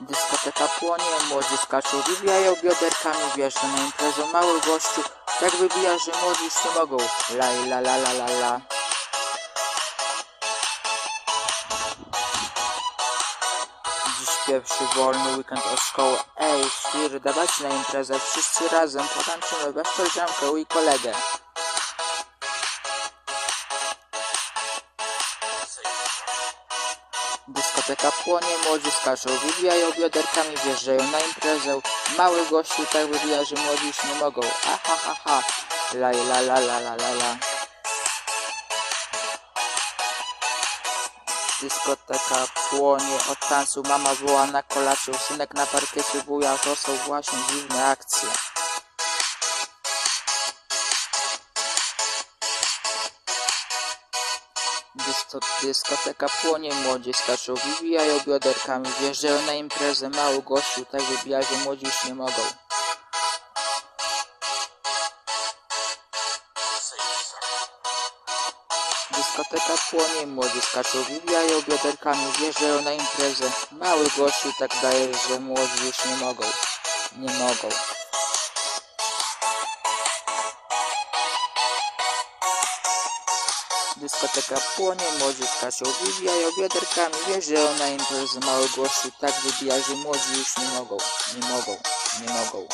Dyskoteka płonie, młodzi skaczą, wybijają bioderkami, wjeżdża na imprezę mały gościu, tak wybija, że młodzi nie mogą. La la la la la la. Dziś pierwszy wolny weekend od szkoły. Ej, świry, dawać na imprezę, wszyscy razem potańczymy, weź koleżankę i kolegę. Dyskoteka płonie, młodzi skaczą, wybijają bioderkami, wjeżdżają na imprezę. Mały gościu tak wybija, że młodzi już nie mogą. A ha ha ha. La la la la la la la. Dyskoteka płonie od tancu, mama woła na kolację, synek na parkiecie buja, to są właśnie dziwne akcje. Dyskoteka płonie, młodzi skaczą, wybijają bioderkami, wjeżdżają na imprezę, mały gościu tak wybija, że młodzi już nie mogą. Dyskoteka płonie, młodzi skaczą, wybijają bioderkami, wjeżdżają na imprezę, mały gościu tak daje, że młodzi już nie mogą. Nie mogą. Dyskoteka płonie, młodzi skaczą, wybijają bioderkami, wjeżdżają na imprezę, mały gościu tak wybija, że młodzi już nie mogą, nie mogą, nie mogą.